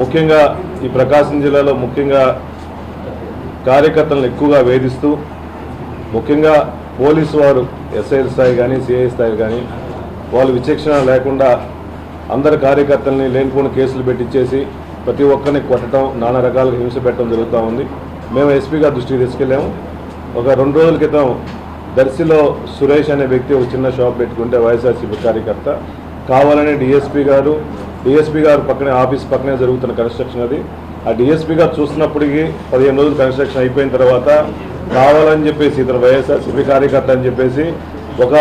ముఖ్యంగా ఈ ప్రకాశం జిల్లాలో ముఖ్యంగా కార్యకర్తలను ఎక్కువగా వేధిస్తూ ముఖ్యంగా పోలీసు వారు ఎస్ఐ స్థాయి కానీ సిఐ స్థాయి కానీ వాళ్ళు విచక్షణ లేకుండా అందరి కార్యకర్తల్ని లేనిపోని కేసులు పెట్టించేసి ప్రతి ఒక్కరిని కొట్టడం నానా రకాలుగా హింస పెట్టడం జరుగుతూ ఉంది. మేము ఎస్పీగా దృష్టికి తీసుకెళ్ళాము. ఒక రెండు రోజుల క్రితం దర్శిలో సురేష్ అనే వ్యక్తి ఒక చిన్న షాప్ పెట్టుకుంటే వైఎస్ఆర్సీపీ కార్యకర్త కావాలని డిఎస్పీ గారు డిఎస్పీ గారు పక్కనే ఆఫీస్ పక్కనే జరుగుతున్న కన్స్ట్రక్షన్ అది. ఆ డిఎస్పీ గారు చూసినప్పటికీ పదిహేను రోజులు కన్స్ట్రక్షన్ అయిపోయిన తర్వాత కావాలని చెప్పేసి ఇతను వైఎస్ఆర్సీపీ కార్యకర్త అని చెప్పేసి ఒక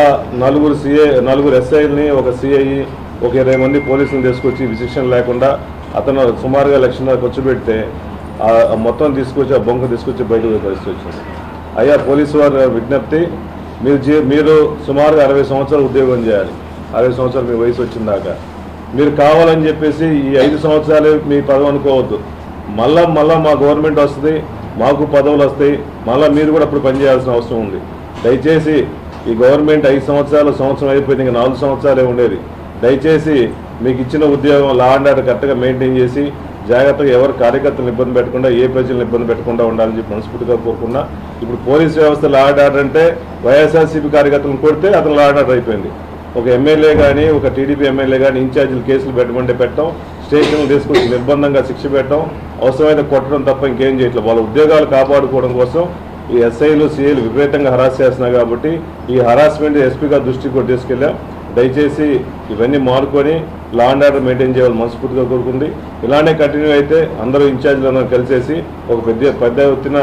నలుగురు సిఐ నలుగురు ఎస్ఐల్ని ఒక సిఐ ఒక ఇరవై మంది పోలీసులు తీసుకొచ్చి విశిక్షణ లేకుండా అతను సుమారుగా లక్షన్నర ఖర్చు పెడితే ఆ మొత్తం తీసుకొచ్చి ఆ బొంక తీసుకొచ్చి బయటకు పరిస్థితి వచ్చింది. అయ్యా పోలీసు వారి విజ్ఞప్తి మీరు జీ మీరు సుమారుగా అరవై సంవత్సరాలు ఉద్యోగం చేయాలి. అరవై సంవత్సరాలు మీ వయసు వచ్చిందాక. మీరు కావాలని చెప్పేసి ఈ ఐదు సంవత్సరాలు మీ పదవి అనుకోవద్దు. మళ్ళా మళ్ళా మా గవర్నమెంట్ వస్తుంది మాకు పదవులు వస్తాయి మళ్ళీ మీరు కూడా అప్పుడు పనిచేయాల్సిన అవసరం ఉంది. దయచేసి ఈ గవర్నమెంట్ ఐదు సంవత్సరాలు సంవత్సరం అయిపోయింది ఇంకా నాలుగు సంవత్సరాలే ఉండేది. దయచేసి మీకు ఇచ్చిన ఉద్యోగం లా అండ్ ఆర్డర్ కరెక్ట్గా మెయింటైన్ చేసి జాగ్రత్తగా ఎవరు కార్యకర్తలను ఇబ్బంది పెట్టకుండా ఏ ప్రజలను ఇబ్బంది పెట్టకుండా ఉండాలని చెప్పి మనస్ఫూర్తిగా కోరుకున్నా ఇప్పుడు పోలీస్ వ్యవస్థ లా అండ్ ఆర్డర్ అంటే వైఎస్ఆర్సీపీ కార్యకర్తలను కొడితే అతను లా అండ్ ఆర్డర్ అయిపోయింది. ఒక ఎమ్మెల్యే కానీ ఒక టీడీపీ ఎమ్మెల్యే కానీ ఇన్ఛార్జీలు కేసులు పెట్టమంటే పెట్టడం స్టేషన్లు తీసుకొచ్చి నిర్బంధంగా శిక్ష పెట్టడం అవసరమైతే కొట్టడం తప్ప ఇంకేం చేయట్లేదు. వాళ్ళ ఉద్యోగాలు కాపాడుకోవడం కోసం ఈ ఎస్ఐలు సిఐలు విపరీతంగా హరాస్ చేస్తున్నారు కాబట్టి ఈ హరాస్మెంట్ ఎస్పీగా దృష్టి దృష్టికి కూడా తీసుకెళ్ళాం. దయచేసి ఇవన్నీ మారుకొని లా అండ్ ఆర్డర్ మెయింటైన్ చేయాలని మనస్ఫూర్తిగా కోరుకుంది. ఇలానే కంటిన్యూ అయితే అందరూ ఇన్ఛార్జీలను కలిసేసి ఒక పెద్ద పెద్ద ఎత్తున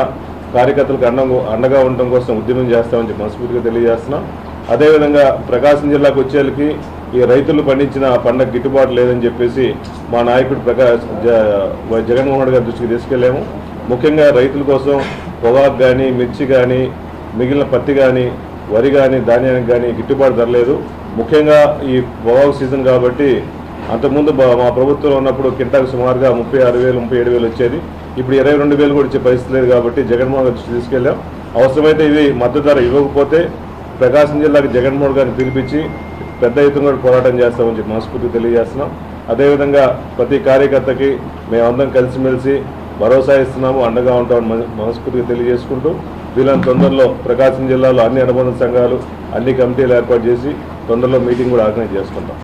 కార్యకర్తలకు అండంగా అండగా ఉండడం కోసం ఉద్యమం చేస్తామని మనస్ఫూర్తిగా తెలియజేస్తున్నాం. అదేవిధంగా ప్రకాశం జిల్లాకు వచ్చేళ్ళకి ఈ రైతులు పండించిన పంటకు గిట్టుబాటు లేదని చెప్పేసి మా నాయకుడు ప్రకాశ్ జగన్మోహన్ రెడ్డి గారి దృష్టికి తీసుకెళ్ళాము. ముఖ్యంగా రైతుల కోసం పొగాకు కానీ మిర్చి కానీ మిగిలిన పత్తి కానీ వరి కానీ ధాన్యానికి కానీ గిట్టుబాటు ధరలేదు ముఖ్యంగా ఈ పొగాకు సీజన్ కాబట్టి అంతకుముందు మా ప్రభుత్వంలో ఉన్నప్పుడు కింటాకు సుమారుగా ముప్పై ఆరు వేలు ముప్పై ఏడు వేలు వచ్చేది. ఇప్పుడు ఇరవై రెండు వేలు కూడా ఇచ్చే పరిస్థితి లేదు కాబట్టి జగన్మోహన్ గారి దృష్టికి తీసుకెళ్ళాం. అవసరమైతే ఇవి మద్దతు ధర ఇవ్వకపోతే ప్రకాశం జిల్లాకి జగన్మోహన్ గారిని పిలిపించి పెద్ద ఎత్తున కూడా పోరాటం చేస్తామని చెప్పి మనస్ఫూర్తి తెలియజేస్తున్నాం. అదేవిధంగా ప్రతి కార్యకర్తకి మేమందరం కలిసిమెలిసి భరోసా ఇస్తున్నాము అండగా ఉంటామని మన- మనస్ఫూర్తిగా తెలియజేసుకుంటూ వీళ్ళని తొందరలో ప్రకాశం జిల్లాలో అన్ని అనుబంధ సంఘాలు అన్ని కమిటీలు ఏర్పాటు చేసి తొందరలో మీటింగ్ కూడా ఆర్గనైజ్ చేసుకుంటాం.